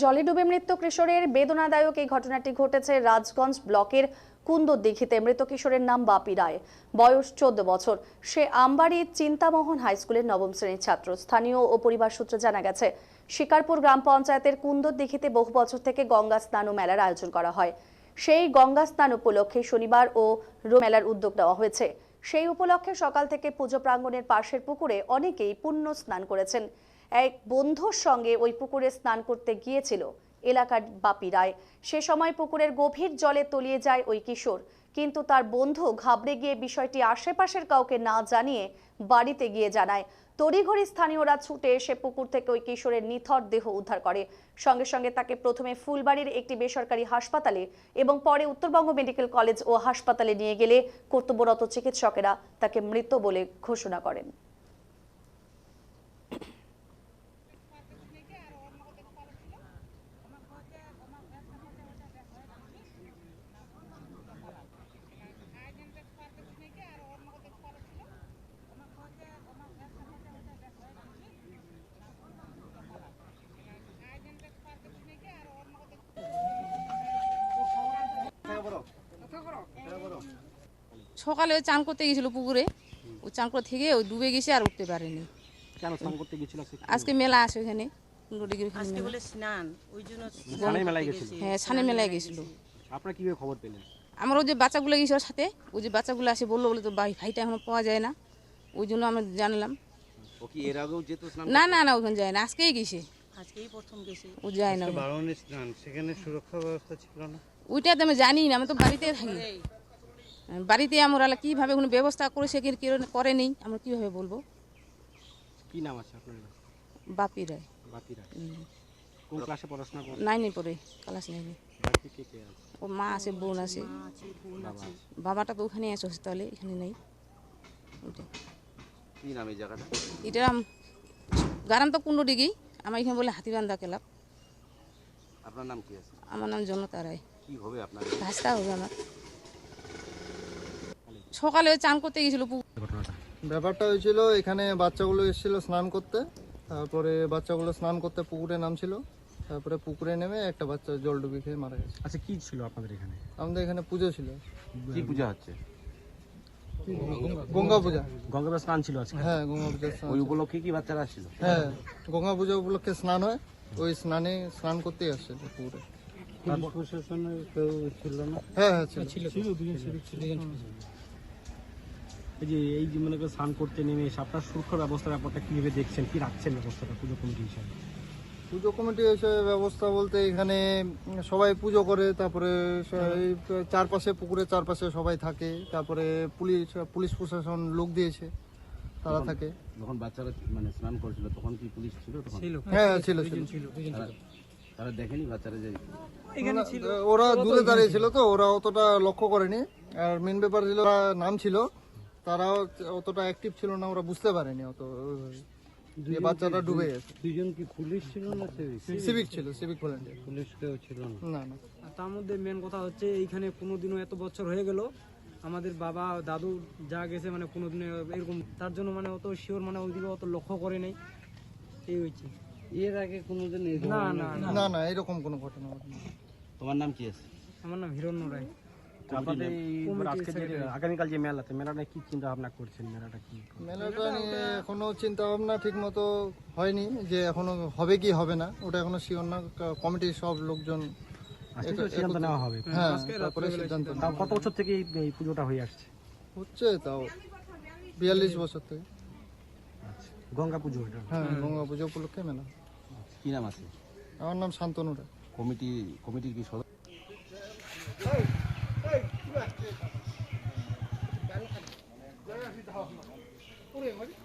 জলে ডুবে মৃত্যু কিশোরের বেদনাদায়ক এই ঘটনাটি ঘটেছে রাজগঞ্জ ব্লকের কুন্দরদিঘিতে মৃত কিশোরের নাম বাপি রায়। বয়স চোদ্দ বছর। সে আমবাড়ির চিন্তামোহন হাই স্কুলের নবম শ্রেণির ছাত্র। স্থানীয় ও পরিবার সূত্রে জানা গেছে, শিকারপুর গ্রাম পঞ্চায়েতের কুন্দরদিঘিতে বহু বছর থেকে গঙ্গা স্নান ও মেলার আয়োজন করা হয়। সেই গঙ্গা স্নান উপলক্ষে শনিবার ও রো মেলার উদ্যোগ নেওয়া হয়েছে। সেই উপলক্ষে সকাল থেকে পুজো প্রাঙ্গণের পাশের পুকুরে অনেকেই পুণ্য স্নান করেছেন। এক বন্ধুর সঙ্গে ওই পুকুরে স্নান করতে গিয়েছিল। এলাকার বাপি রায়। সে সময় পুকুরের গভীর জলে তলিয়ে যায় ওই কিশোর। কিন্তু তার বন্ধু ঘাবড়ে গিয়ে বিষয়টি আশেপাশের কাউকে না জানিয়ে বাড়িতে গিয়ে জানায়। তড়িঘড়ি স্থানীয়রা ছুটে এসে পুকুর থেকে ওই কিশোরের নিথর দেহ উদ্ধার করে। সঙ্গে সঙ্গে তাকে প্রথমে ফুলবাড়ির একটি বেসরকারি হাসপাতালে এবং পরে উত্তরবঙ্গ মেডিকেল কলেজ ও হাসপাতালে নিয়ে গেলে কর্তব্যরত চিকিৎসকেরা তাকে মৃত বলে ঘোষণা করেন। সকালে ওই চান করতে গেছিল পুকুরে। ও চান করে থেকে ওই ডুবে গেছে আর উঠতে পারেনি। কেন স্নান করতে গেছিল আজকে? মেলা আছে ওখানে আজকে বলে স্নান ওই জন্য মেলায় গেছিল? হ্যাঁ সানে মেলায় গেছিল। আপনারা কীভাবে খবর পেলেন? আমার ওই যে বাচ্চাগুলো গেছিল সাথে ওই যে বাচ্চাগুলো আসে বলল বলে তো ভাই ভাইটা এখনও পাওয়া যায় না। ওই জন্য আমরা জানলাম। ও কি এর আগেও যেত স্নান না না না ওখানে যায় না আজকেই গেছে। আজকেই প্রথম গেছে। ও যায় না বারণের স্নান সেখানে সুরক্ষা ব্যবস্থা ছিল না? ওইটা তো আমি জানি না আমি তো বাড়িতে থাকি। বাড়িতে আমরা কীভাবে কোনো ব্যবস্থা করেছে কি কি করে নেই আমরা কীভাবে বলব? কি নাম আছে আপনার? বাপি রায়। বাপিরা কোন ক্লাসে পড়াশোনা করেন? নাইনে পরে ক্লাস নাইনে। বাড়িতে কে কে আছে? ও মা আছে বোন আছে। মা আছে বোন আছে। বাবাটা তো ওখানে আছে হসপিটালে এখানে নেই। ওইটা কি নাম এই জায়গাটা? এটা গারাম তো কুন্ড ডিগি আমার এখানে বলে হাতিবান্ধা ক্লাব। আপনার নাম কি আছে? আমার নাম জনতা রায়। কি হবে আপনার? ভাস্তা হবে আমার। সকালে চান করতে গেছিল ব্যাপারটা হয়েছিল এখানে বাচ্চাগুলো এসেছিল স্নান করতে। তারপরে বাচ্চাগুলো স্নান করতে পুকুরে নামছিল। তারপরে পুকুরে নেমে একটা বাচ্চা জল ডুবি খেয়ে মারা গেছে। আচ্ছা কি ছিল আপনাদের এখানে? আমাদের এখানে পুজো ছিল। কি পূজা হচ্ছে? গঙ্গা পূজা। গঙ্গাবার স্নান ছিল আজকে? হ্যাঁ গঙ্গা পূজা স্নান ওই উপলক্ষে কি বাচ্চারা আসছিল? হ্যাঁ গঙ্গা পূজা উপলক্ষে স্নান হয়। ওই স্নানে স্নান করতেই আসছে পুকুরে। প্রশাসনের কেউ ছিল না? হ্যাঁ হ্যাঁ ছিল। এই যে এই যে মনে করে স্নান করতে নেমে এসে আপনার সুরক্ষার ব্যবস্থার ব্যাপারটা কীভাবে দেখছেন কি রাখছেন ব্যবস্থাটা পুজো কমিটি হিসাবে? পুজো কমিটি এসে ব্যবস্থা বলতে এখানে সবাই পুজো করে তারপরে চারপাশে পুকুরের চারপাশে সবাই থাকে তারপরে পুলিশ পুলিশ প্রশাসন লোক দিয়েছে তারা থাকে। যখন বাচ্চারা মানে স্নান করছিল তখন কি পুলিশ ছিল তখন? হ্যাঁ ছিল ছিল। তারা- তারা দেখেনি বাচ্চারা যে ওরা- ওরা দূরে দাঁড়িয়ে ছিল। তো ওরা অতটা লক্ষ্য করেনি। আর মেন ব্যাপার ছিল নাম ছিল। তারাও অতটা অ্যাক্টিভ ছিল না ওরা বুঝতে পারেনি অত। যে বাচ্চাটা ডুবে গেছে। দুজন কি পুলিশ ছিল না সিভিক সিভিক ছিল সিভিক ভলেন্টিয়ার পুলিশ কেউ ছিল না। না তার মধ্যে মেন কথা হচ্ছে এইখানে কোনোদিনও এত বছর হয়ে গেল আমাদের বাবা দাদু যা গেছে মানে কোনোদিনও এরকম তার জন্য মানে অত শিওর মানে ওইদিকে অত লক্ষ্য করে নেই। এই হচ্ছে এর আগে কোনোদিন এই না না না না না এরকম কোনো ঘটনা ঘটেনি। তোমার নাম কি আছে? আমার নাম হিরণ্য রায়। আপনাদের আজকে যে আগামীকাল যে মেলাতে মেলাটা কি চিন্তা ভাবনা করছেন? মেলাটা কি মেলাটা নিয়ে এখনও চিন্তা ভাবনা ঠিক মতো হয়নি যে এখনও হবে কি হবে না ওটা এখনও শিওর না। কমিটির সব লোকজন সিদ্ধান্ত নেওয়া হবে। হ্যাঁ তারপরে সিদ্ধান্ত কত বছর থেকে এই- পুজোটা হয়ে আসছে? হচ্ছে তাও বিয়াল্লিশ বছর থেকে। আচ্ছা গঙ্গা পুজো এটা? হ্যাঁ গঙ্গা পুজো উপলক্ষে মেলা। কি নাম আছে? আমার নাম শান্তনু রায়। কমিটি কমিটির কি সদস্য? 오래 걸려?